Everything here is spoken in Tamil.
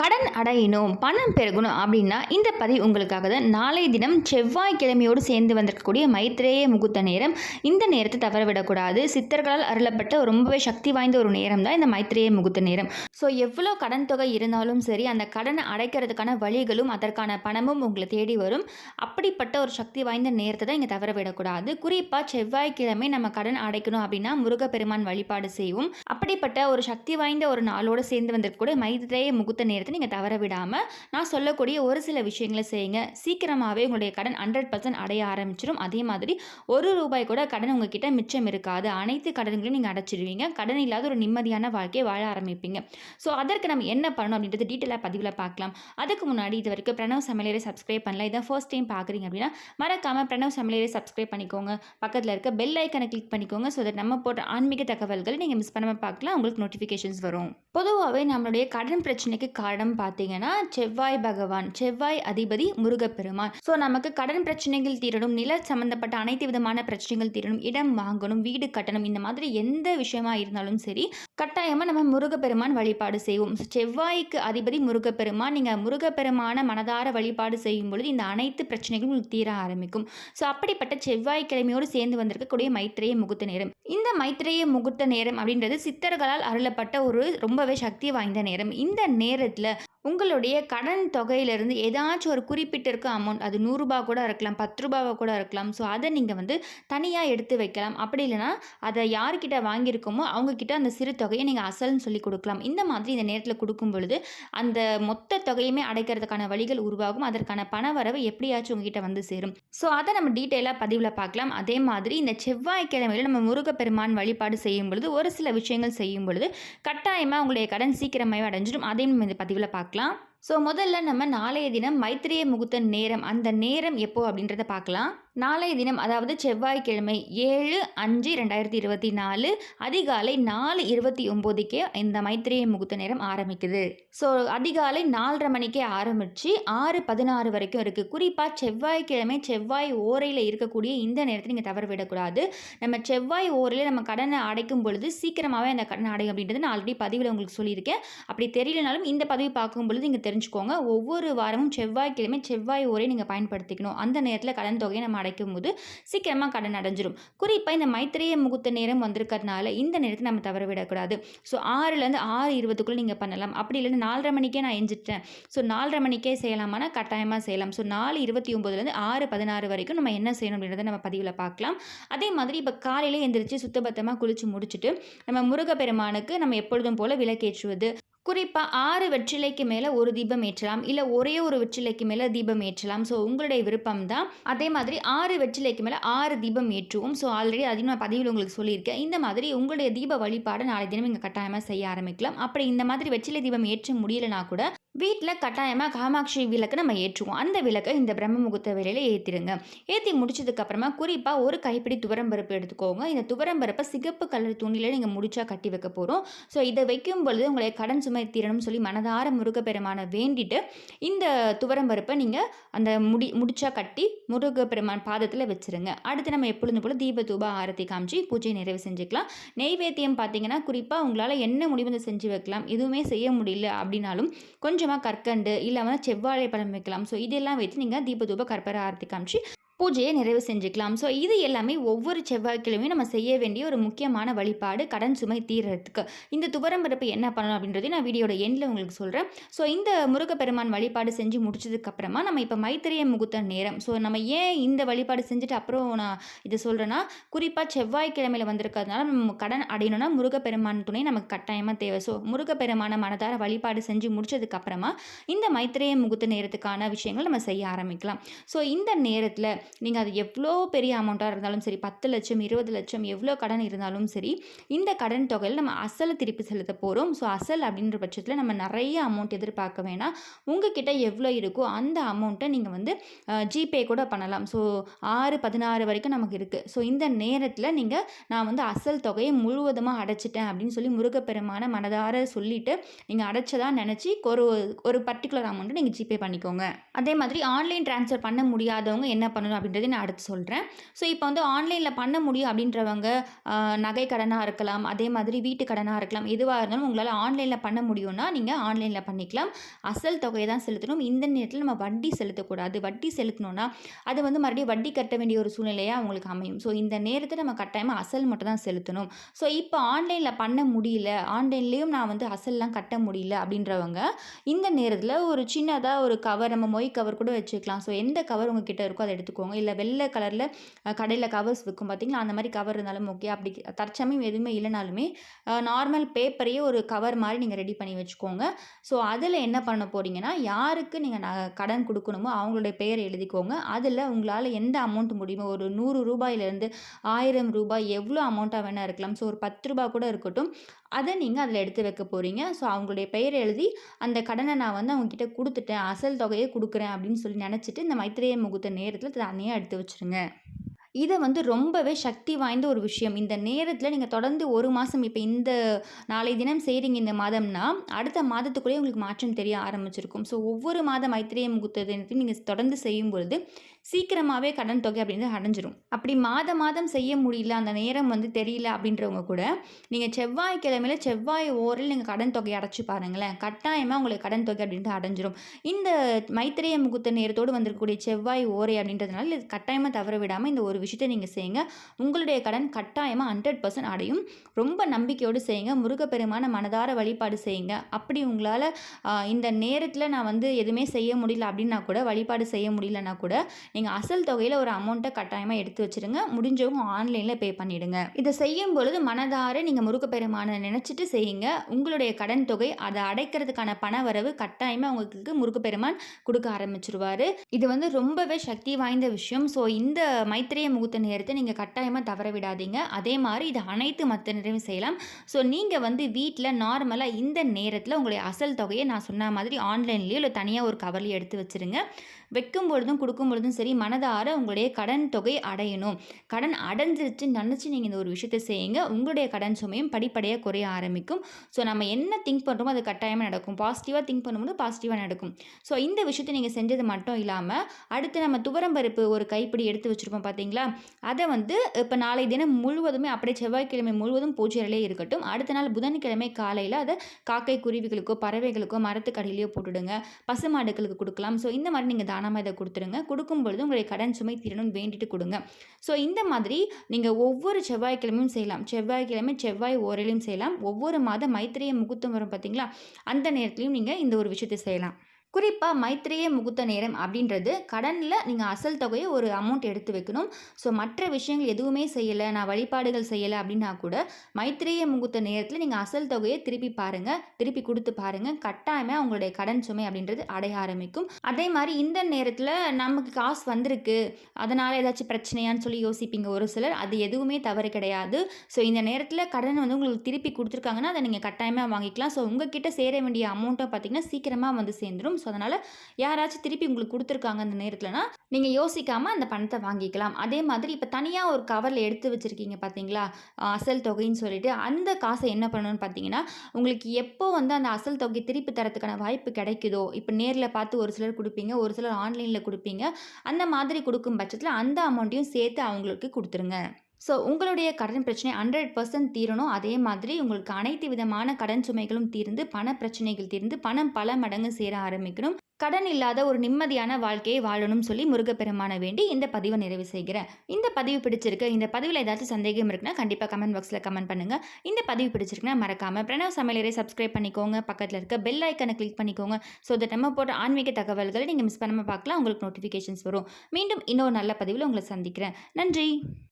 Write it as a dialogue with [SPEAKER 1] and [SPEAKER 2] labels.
[SPEAKER 1] கடன் அடையணும் பணம் பெருகணும் அப்படின்னா இந்த பதிவு உங்களுக்காக தான். நாளைய தினம் செவ்வாய்க்கிழமையோடு சேர்ந்து வந்திருக்கக்கூடிய மைத்ரேய முகூர்த்த நேரம். இந்த நேரத்தை தவறவிடக்கூடாது. சித்தர்களால் அருளப்பட்ட ரொம்பவே சக்தி வாய்ந்த ஒரு நேரம் தான் இந்த மைத்ரேய முகூர்த்த நேரம். ஸோ எவ்வளோ கடன் தொகை இருந்தாலும் சரி அந்த கடனை அடைக்கிறதுக்கான வழிகளும் அதற்கான பணமும் உங்களை தேடி வரும். அப்படிப்பட்ட ஒரு சக்தி வாய்ந்த நேரத்தை தான் இங்கே தவறவிடக்கூடாது. குறிப்பாக செவ்வாய்க்கிழமை நம்ம கடன் அடைக்கணும் அப்படின்னா முருகப்பெருமான் வழிபாடு செய்வோம். அப்படிப்பட்ட ஒரு சக்தி வாய்ந்த ஒரு நாளோடு சேர்ந்து வந்திருக்கக்கூடிய மைத்ரேய முகூர்த்த நேரத்தை நீங்கள் தவற விடாமல் நான் சொல்லக்கூடிய ஒரு சில விஷயங்களை செய்யுங்க. சீக்கிரமாகவே உங்களுடைய கடன் ஹண்ட்ரட் பர்சன்ட் அடைய ஆரம்பிச்சிடும் அதே மாதிரி ஒரு ரூபாய் கூட கடன் உங்ககிட்ட மிச்சம் இருக்காது. அனைத்து கடன்களையும் நீங்கள் அடைச்சிடுவீங்க கடன் இல்லாத ஒரு நிம்மதியான வாழ்க்கையை வாழ ஆரம்பிப்பீங்க. ஸோ அதற்கு நம்ம என்ன பண்ணணும் அப்படின்றது டீட்டெயிலாக பதிவில் பார்க்கலாம். அதுக்கு முன்னாடி இது வரைக்கும் பிரணவ் சமையலரை சப்ஸ்கிரைப் பண்ணல. இதான் ஃபர்ஸ்ட் டைம் பார்க்குறீங்க அப்படின்னா மறக்காமல் பிரணவ் சமையலரை சப்ஸ்கிரைப் பண்ணிக்கோங்க. பக்கத்தில் இருக்க பெல் ஐக்கனை கிளிக் பண்ணிக்கோங்க. ஸோ தட் நம்ம போட்ட ஆன்மீக தகவல்கள் நீங்கள் மிஸ் பண்ணாமல் பார்க்கலாம். உங்களுக்கு நோட்டிஃபிகேஷன்ஸ் வரும். பொதுவாகவே நம்மளுடைய கடன் பிரச்சனைக்கு காரணம் பார்த்தீங்கன்னா செவ்வாய் பகவான் செவ்வாய் அதிபதி முருகப்பெருமான். ஸோ நமக்கு கடன் பிரச்சனைகள் தீரணும் நில சம்பந்தப்பட்ட அனைத்து விதமான பிரச்சனைகள் தீரணும் இடம் வாங்கணும் வீடு கட்டணும் இந்த மாதிரி எந்த விஷயமா இருந்தாலும் சரி கட்டாயமாக நம்ம முருகப்பெருமான் வழிபாடு செய்வோம். செவ்வாய்க்கு அதிபதி முருகப்பெருமான் நீங்கள் முருகப்பெருமான மனதார வழிபாடு செய்யும் பொழுது இந்த அனைத்து பிரச்சனைகளும் உங்களுக்கு தீர ஆரம்பிக்கும். ஸோ அப்படிப்பட்ட செவ்வாய்க்கிழமையோடு சேர்ந்து வந்திருக்கக்கூடிய மைத்திரைய முகூர்த்த நேரம். இந்த மைத்திரைய முகூர்த்த நேரம் அப்படின்றது சித்தர்களால் அருளப்பட்ட ஒரு ரொம்பவே சக்தி வாய்ந்த நேரம். இந்த நேரத்தில் இல்லை உங்களுடைய கடன் தொகையிலிருந்து ஏதாச்சும் ஒரு குறிப்பிட்ட இருக்க அமௌண்ட் அது நூறுரூபா கூட இருக்கலாம் பத்து ரூபாவா கூட இருக்கலாம். ஸோ அதை நீங்கள் வந்து தனியாக எடுத்து வைக்கலாம். அப்படி இல்லைன்னா அதை யார்கிட்ட வாங்கியிருக்கோமோ அவங்கக்கிட்ட அந்த சிறு தொகையை நீங்கள் அசல்னு சொல்லி கொடுக்கலாம். இந்த மாதிரி இந்த நேரத்தில் கொடுக்கும் பொழுது அந்த மொத்த தொகையுமே அடைக்கிறதுக்கான வழிகள் உருவாகும். அதற்கான பண வரவு எப்படியாச்சும் உங்ககிட்ட வந்து சேரும். ஸோ அதை நம்ம டீட்டெயிலாக பதிவில் பார்க்கலாம். அதே மாதிரி இந்த செவ்வாய்க்கிழமையில் நம்ம முருகப்பெருமான் வழிபாடு செய்யும் பொழுது ஒரு சில விஷயங்கள் செய்யும் பொழுது கட்டாயமாக உங்களுடைய கடன் சீக்கிரமாகவே அடைஞ்சிடும். அதையும் நம்ம இந்த பதிவில் பார்க்கலாம். Franklin, ஸோ முதல்ல நம்ம நாளைய தினம் மைத்திரிய முகூர்த்த நேரம் அந்த நேரம் எப்போ அப்படின்றத பார்க்கலாம். நாளைய தினம் அதாவது செவ்வாய்க்கிழமை ஏழு அஞ்சு ரெண்டாயிரத்தி இருபத்தி நாலு அதிகாலை நாலு இருபத்தி ஒம்போதுக்கே இந்த மைத்திரிய முகூர்த்த நேரம் ஆரம்பிக்குது. ஸோ அதிகாலை நாலரை மணிக்கே ஆரம்பித்து ஆறு பதினாறு வரைக்கும் இருக்குது குறிப்பாக செவ்வாய்க்கிழமை செவ்வாய் ஓரையில் இருக்கக்கூடிய இந்த நேரத்தை நீங்கள் தவற விடக்கூடாது. நம்ம செவ்வாய் ஓரையில் நம்ம கடனை அடைக்கும் பொழுது சீக்கிரமாகவே அந்த கடனை அடையும் அப்படின்றது நான் ஆல்ரெடி பதிவில் உங்களுக்கு சொல்லியிருக்கேன். அப்படி தெரியலனாலும் இந்த பதிவு பார்க்கும் பொழுது நீங்கள் தெரிஞ்சுக்கோங்க. ஒவ்வொரு வாரமும் செவ்வாய்க்கிழமை செவ்வாய் ஒரே நீங்கள் பயன்படுத்திக்கணும். அந்த நேரத்தில் கடன் தொகையை நம்ம அடைக்கும் போது சீக்கிரமாக கடன் அடைஞ்சிரும். குறிப்பாக இந்த மைத்திரிய முகூர்த்த நேரம் வந்திருக்கிறதுனால இந்த நேரத்தை நம்ம தவற விடக்கூடாது. ஸோ ஆறுலேருந்து ஆறு இருபதுக்குள்ளே நீங்கள் பண்ணலாம். அப்படி இல்லைன்னா நாலரை மணிக்கே நான் எஞ்சிட்டேன் ஸோ நாலரை மணிக்கே செய்யலாமானா கட்டாயமாக செய்யலாம். ஸோ நாலு இருபத்தி ஒம்போதுலேருந்து ஆறு பதினாறு வரைக்கும் நம்ம என்ன செய்யணும் அப்படின்றத நம்ம பதிவில் பார்க்கலாம். அதே மாதிரி இப்போ காலையில் எந்திரிச்சு சுத்தபத்தமாக குளித்து முடிச்சுட்டு நம்ம முருகப்பெருமானுக்கு நம்ம எப்பொழுதும் போல் விளக்கேற்றுவது குறிப்பாக ஆறு வெற்றிலைக்கு மேலே ஒரு தீபம் ஏற்றலாம் இல்லை ஒரே ஒரு வெற்றிலைக்கு மேலே தீபம் ஏற்றலாம். ஸோ உங்களுடைய விருப்பம் தான் அதே மாதிரி ஆறு வெற்றிலைக்கு மேலே ஆறு தீபம் ஏற்றுவோம். ஸோ ஆல்ரெடி அதையும் நான் பதிவில் உங்களுக்கு சொல்லியிருக்கேன். இந்த மாதிரி உங்களுடைய தீப வழிபாடு நாளை தினம் இங்கே கட்டாயமாக செய்ய ஆரம்பிக்கலாம். அப்படி இந்த மாதிரி வெற்றிலை தீபம் ஏற்ற முடியலனா கூட வீட்டில் கட்டாயமாக காமாட்சி விளக்கு நம்ம ஏற்றுவோம். அந்த விளக்கை இந்த பிரம்ம முகூர்த்த வேலையில் ஏற்றிடுங்க ஏற்றி முடிச்சதுக்கப்புறமா குறிப்பாக ஒரு கைப்பிடி துவரம்பருப்பு எடுத்துக்கோங்க. இந்த துவரம்பருப்பை சிகப்பு கலர் துணியில் நீங்கள் முடிச்சா கட்டி வைக்க போகிறோம் ஸோ இதை வைக்கும் பொழுது உங்களை கடன் சுமை தீரணும்னு சொல்லி மனதார முருகப்பெருமானை வேண்டிட்டு இந்த துவரம்பருப்பை நீங்கள் அந்த முடி முடிச்சா கட்டி முருகப்பெருமான் பாதத்தில் வச்சுருங்க. அடுத்து நம்ம எப்பொழுதும் போல் தீப தூப ஆரத்தி காமிச்சு பூஜை நிறைவு செஞ்சுக்கலாம். நெய்வேத்தியம் பார்த்தீங்கன்னா குறிப்பாக உங்களால் என்ன முடிவு செஞ்சு வைக்கலாம் எதுவுமே செய்ய முடியல அப்படின்னாலும் கொஞ்சம் கொஞ்சமாக கற்கண்டு இல்லை வந்து செவ்வாழை பழம் வைக்கலாம். ஸோ இதெல்லாம் வைத்து நீங்கள் தீப தூப கற்பூர ஆரத்தி காமிச்சு பூஜையை நிறைவு செஞ்சுக்கலாம். ஸோ இது எல்லாமே ஒவ்வொரு செவ்வாய்க்கிழமையும் நம்ம செய்ய வேண்டிய ஒரு முக்கியமான வழிபாடு கடன் சுமை தீர்றதுக்கு. இந்த துவரம் துவரம்பருப்பு என்ன பண்ணணும் அப்படின்றதையும் நான் வீடியோட எண்டில் உங்களுக்கு சொல்கிறேன் ஸோ இந்த முருகப்பெருமான் வழிபாடு செஞ்சு முடிச்சதுக்கப்புறமா நம்ம இப்போ மைத்திரிய முகூர்த்த நேரம். ஸோ நம்ம ஏன் இந்த வழிபாடு செஞ்சுட்டு அப்புறம் நான் இதை சொல்கிறேன்னா குறிப்பாக செவ்வாய்க்கிழமையில் வந்திருக்கிறதுனால நம்ம கடன் அடையணும்னா முருகப்பெருமான் துணை நமக்கு கட்டாயமாக தேவை. ஸோ முருகப்பெருமான மனதார வழிபாடு செஞ்சு முடிச்சதுக்கப்புறமா இந்த மைத்திரிய முகூர்த்த நேரத்துக்கான விஷயங்கள் நம்ம செய்ய ஆரம்பிக்கலாம். ஸோ இந்த நேரத்தில் நீங்கள் அது எவ்வளோ பெரிய அமௌண்ட்டாக இருந்தாலும் சரி பத்து லட்சம் இருபது லட்சம் எவ்வளோ கடன் இருந்தாலும் சரி இந்த கடன் தொகையில் நம்ம அசலை திருப்பி செலுத்த போகிறோம் ஸோ அசல் அப்படின்ற பட்சத்தில் நம்ம நிறைய அமௌண்ட் எதிர்பார்க்க வேணாம். உங்ககிட்ட எவ்வளோ இருக்கோ அந்த அமௌண்ட்டை நீங்கள் வந்து ஜிபே கூட பண்ணலாம். ஸோ ஆறு பதினாறு வரைக்கும் நமக்கு இருக்குது ஸோ இந்த நேரத்தில் நீங்கள் நான் வந்து அசல் தொகையை முழுவதுமாக அடைச்சிட்டேன் அப்படின்னு சொல்லி முருகப்பெருமான மனதார சொல்லிவிட்டு நீங்கள் அடைச்சதா நினச்சி ஒரு ஒரு பர்டிகுலர் அமௌண்ட்டை நீங்கள் ஜிபே பண்ணிக்கோங்க. அதே மாதிரி ஆன்லைன் ட்ரான்ஸ்ஃபர் பண்ண முடியாதவங்க என்ன பண்ணணும்? பண்ணணும் அப்படின்றத நான் அடுத்து சொல்கிறேன் ஸோ இப்போ வந்து ஆன்லைனில் பண்ண முடியும் அப்படின்றவங்க நகை கடனாக இருக்கலாம் அதே மாதிரி வீட்டு கடனாக இருக்கலாம் எதுவாக இருந்தாலும் உங்களால் ஆன்லைனில் பண்ண முடியும்னா நீங்கள் ஆன்லைனில் பண்ணிக்கலாம். அசல் தொகையை தான் செலுத்தணும். இந்த நேரத்தில் நம்ம வட்டி செலுத்தக்கூடாது. வட்டி செலுத்தணும்னா அது வந்து மறுபடியும் வட்டி கட்ட வேண்டிய ஒரு சூழ்நிலையாக உங்களுக்கு அமையும். ஸோ இந்த நேரத்தை நம்ம கட்டாயமாக அசல் மட்டும் தான் செலுத்தணும். ஸோ இப்போ ஆன்லைனில் பண்ண முடியல ஆன்லைன்லேயும் நான் வந்து அசல்லாம் கட்ட முடியல அப்படின்றவங்க இந்த நேரத்தில் ஒரு சின்னதாக ஒரு கவர் நம்ம மொய் கவர் கூட வச்சுக்கலாம். ஸோ எந்த கவர் உங்ககிட்ட இருக்கோ அதை எடுத்துக்கோங்க. இல்லை வெள்ளை கலரில் கடையில் கவர்ஸ் விற்கும் பார்த்தீங்களா அந்த மாதிரி கவர் இருந்தாலும் ஓகே அப்படி தற்சமயம் எதுவுமே இல்லைனாலுமே நார்மல் பேப்பரையே ஒரு கவர் மாதிரி நீங்கள் ரெடி பண்ணி வச்சுக்கோங்க. ஸோ அதில் என்ன பண்ண போகிறீங்கன்னா யாருக்கு நீங்கள் ந கடன் கொடுக்கணுமோ அவங்களுடைய பெயர் எழுதிக்கோங்க. அதில் உங்களால் எந்த அமௌண்ட் முடியுமோ ஒரு நூறு ரூபாயிலேருந்து ஆயிரம் ரூபாய் எவ்வளோ அமௌண்ட்டாக வேணால் இருக்கலாம். ஸோ ஒரு பத்து ரூபா கூட இருக்கட்டும். அதை நீங்கள் அதில் எடுத்து வைக்க போகிறீங்க ஸோ அவங்களுடைய பெயர் எழுதி அந்த கடனை நான் வந்து அவங்கக்கிட்ட கொடுத்துட்டேன். அசல் தொகையை கொடுக்குறேன் அப்படின்னு சொல்லி நினச்சிட்டு இந்த மைத்திரேய முகூர்த்த நேரத்தில் தனியாக எடுத்து வச்சுருங்க. இதை வந்து ரொம்பவே சக்தி வாய்ந்த ஒரு விஷயம். இந்த நேரத்தில் நீங்கள் தொடர்ந்து ஒரு மாதம் இப்போ இந்த நாளை தினம் செய்கிறீங்க இந்த மாதம்னா அடுத்த மாதத்துக்குள்ளேயே உங்களுக்கு மாற்றம் தெரிய ஆரம்பிச்சிருக்கும். ஸோ ஒவ்வொரு மாதம் மைத்திரிய முகூர்த்த தினத்தையும் நீங்கள் தொடர்ந்து செய்யும் பொழுது சீக்கிரமாகவே கடன் தொகை அப்படின்றது அடைஞ்சிரும். அப்படி மாத மாதம் செய்ய முடியல அந்த நேரம் வந்து தெரியல அப்படின்றவங்க கூட நீங்கள் செவ்வாய்க்கிழமையில செவ்வாய் ஓரில் நீங்கள் கடன் தொகை அடைச்சி பாருங்களேன். கட்டாயமாக உங்களுக்கு கடன் தொகை அப்படின்றது அடைஞ்சிரும். இந்த மைத்திரிய முகூர்த்த நேரத்தோடு வந்திருக்கக்கூடிய செவ்வாய் ஓரை அப்படின்றதுனால இது கட்டாயமாக தவற விடாமல் இந்த ஒரு விஷயத்தை நீங்கள் செய்யுங்க. உங்களுடைய கடன் கட்டாயமாக ஹண்ட்ரட் பர்சன்ட் அடையும். ரொம்ப நம்பிக்கையோடு செய்யுங்க. முருகப்பெருமான மனதார வழிபாடு செய்யுங்க. அப்படி உங்களால் இந்த நேரத்தில் நான் வந்து எதுவுமே செய்ய முடியல அப்படின்னா கூட வழிபாடு செய்ய முடியலன்னா கூட நீங்கள் அசல் தொகையில் ஒரு அமௌண்ட்டை கட்டாயமாக எடுத்து வச்சுருங்க. முடிஞ்சவங்க ஆன்லைனில் பே பண்ணிவிடுங்க இதை செய்யும் பொழுது மனதார நீங்கள் முருகப்பெருமானை நினச்சிட்டு செய்யுங்க. உங்களுடைய கடன் தொகை அதை அடைக்கிறதுக்கான பண வரவு கட்டாயமாக உங்களுக்கு முருகப்பெருமான் கொடுக்க ஆரம்பிச்சிருவார். இது வந்து ரொம்பவே சக்தி வாய்ந்த விஷயம். ஸோ இந்த மைத்திரிய முகூர்த்த நேரத்தை நீங்கள் கட்டாயமாக தவற விடாதீங்க. அதே மாதிரி இது அனைத்து மற்ற நிறைவும் செய்யலாம். ஸோ நீங்கள் வந்து வீட்டில் நார்மலாக இந்த நேரத்தில் உங்களுடைய அசல் தொகையை நான் சொன்ன மாதிரி ஆன்லைன்லேயோ இல்லை தனியாக ஒரு கவர்லேயோ எடுத்து வச்சுருங்க. வைக்கும் பொழுதும் கொடுக்கும் பொழுதும் சரி மனதார உங்களுடைய கடன் தொகை அடையணும். கடன் அடைஞ்சிருச்சு நினச்சி நீங்கள் இந்த ஒரு விஷயத்தை செய்யுங்க. உங்களுடைய கடன் சுமையும் படிப்படியாக குறைய ஆரம்பிக்கும். ஸோ நம்ம என்ன திங்க் பண்ணுறோமோ அது கட்டாயமாக நடக்கும். பாசிட்டிவாக திங்க் பண்ணும்போது பாசிட்டிவாக நடக்கும். ஸோ இந்த விஷயத்தை நீங்கள் செஞ்சது மட்டும் இல்லாமல் அடுத்து நம்ம துவரம்பருப்பு ஒரு கைப்பிடி எடுத்து வச்சுருப்போம் பார்த்தீங்களா அதை வந்து இப்போ நாளை தினம் முழுவதுமே அப்படியே செவ்வாய்க்கிழமை முழுவதும் பூஜையிலே இருக்கட்டும். அடுத்த நாள் புதன்கிழமை காலையில் அதை காக்கை குருவிகளுக்கோ பறவைகளுக்கோ மரத்துக்கடையிலையோ போட்டுடுங்க. பசுமாடுகளுக்கு கொடுக்கலாம். ஸோ இந்த மாதிரி நீங்கள் தானமாக இதை கொடுத்துருங்க கொடுக்கும் பொழுது உங்களுடைய கடன் சுமை தீரணும்னு வேண்டிட்டு கொடுங்க. ஸோ இந்த மாதிரி நீங்கள் ஒவ்வொரு செவ்வாய்க்கிழமையும் செய்யலாம். செவ்வாய்க்கிழமை செவ்வாய் ஓரிலையும் செய்யலாம். ஒவ்வொரு மாதம் மைத்திரிய முகூர்த்தம் வரும் பார்த்தீங்களா அந்த நேரத்துலையும் நீங்கள் இந்த ஒரு விஷயத்தை செய்யலாம். குறிப்பாக மைத்திரிய முகூர்த்த நேரம் அப்படின்றது கடனில் நீங்கள் அசல் தொகையை ஒரு அமௌண்ட் எடுத்து வைக்கணும். ஸோ மற்ற விஷயங்கள் எதுவுமே செய்யலை நான் வழிபாடுகள் செய்யலை அப்படின்னா கூட மைத்திரிய முகூர்த்த நேரத்தில் நீங்கள் அசல் தொகையை திருப்பி பாருங்கள் திருப்பி கொடுத்து பாருங்கள் கட்டாயமாக உங்களுடைய கடன் சுமை அப்படின்றது அடைய ஆரம்பிக்கும். அதே மாதிரி இந்த நேரத்தில் நமக்கு காசு வந்திருக்கு அதனால் ஏதாச்சும் பிரச்சனையான்னு சொல்லி யோசிப்பீங்க ஒரு சிலர். அது எதுவுமே தவறு கிடையாது. ஸோ இந்த நேரத்தில் கடன் வந்து உங்களுக்கு திருப்பி கொடுத்துருக்காங்கன்னா அதை நீங்கள் கட்டாயமாக வாங்கிக்கலாம். ஸோ உங்ககிட்ட சேர வேண்டிய அமௌண்ட்டை பார்த்தீங்கன்னா சீக்கிரமாக வந்து சேர்ந்துடும் ஸோ அதனால் யாராச்சும் திருப்பி உங்களுக்கு கொடுத்துருக்காங்க அந்த நேரத்தில்னா நீங்கள் யோசிக்காமல் அந்த பணத்தை வாங்கிக்கலாம். அதே மாதிரி இப்போ தனியாக ஒரு கவரில் எடுத்து வச்சுருக்கீங்க பார்த்தீங்களா அசல் தொகைன்னு சொல்லிட்டு அந்த காசை என்ன பண்ணணும்னு பார்த்தீங்கன்னா உங்களுக்கு எப்போ வந்து அந்த அசல் தொகை திருப்பி தரத்துக்கான வாய்ப்பு கிடைக்குதோ இப்போ நேரில் பார்த்து ஒரு சிலர் கொடுப்பீங்க ஒரு சிலர் ஆன்லைனில் கொடுப்பீங்க அந்த மாதிரி கொடுக்கும் பட்சத்தில் அந்த அமௌண்ட்டையும் சேர்த்து அவங்களுக்கு கொடுத்துருங்க. ஸோ உங்களுடைய கடன் பிரச்சனை ஹண்ட்ரட் பர்சன்ட் தீரணும். அதே மாதிரி உங்களுக்கு அனைத்து விதமான கடன் சுமைகளும் தீர்ந்து பண பிரச்சனைகள் தீர்ந்து பணம் பல மடங்கு சேர ஆரம்பிக்கணும். கடன் இல்லாத ஒரு நிம்மதியான வாழ்க்கையை வாழணும்னு சொல்லி முருகப்பெருமான வேண்டி இந்த பதிவை நிறைவு செய்கிறேன். இந்த பதிவு பிடிச்சிருக்கு இந்த பதிவில் ஏதாச்சும் சந்தேகம் இருக்குன்னா கண்டிப்பாக கமெண்ட் பாக்ஸில் கமெண்ட் பண்ணுங்கள் இந்த பதிவு பிடிச்சிருக்குன்னா மறக்காமல் பிரணவ் சமையலரை சப்ஸ்கிரைப் பண்ணிக்கோங்க. பக்கத்தில் இருக்க பெல் ஐக்கனை கிளிக் பண்ணிக்கோங்க. ஸோ தட் நம்ம போட்ட ஆன்மீக தகவல்களை நீங்கள் மிஸ் பண்ணாமல் பார்க்கலாம் உங்களுக்கு நோட்டிஃபிகேஷன்ஸ் வரும். மீண்டும் இன்னொரு நல்ல பதிவில் உங்களை சந்திக்கிறேன். நன்றி!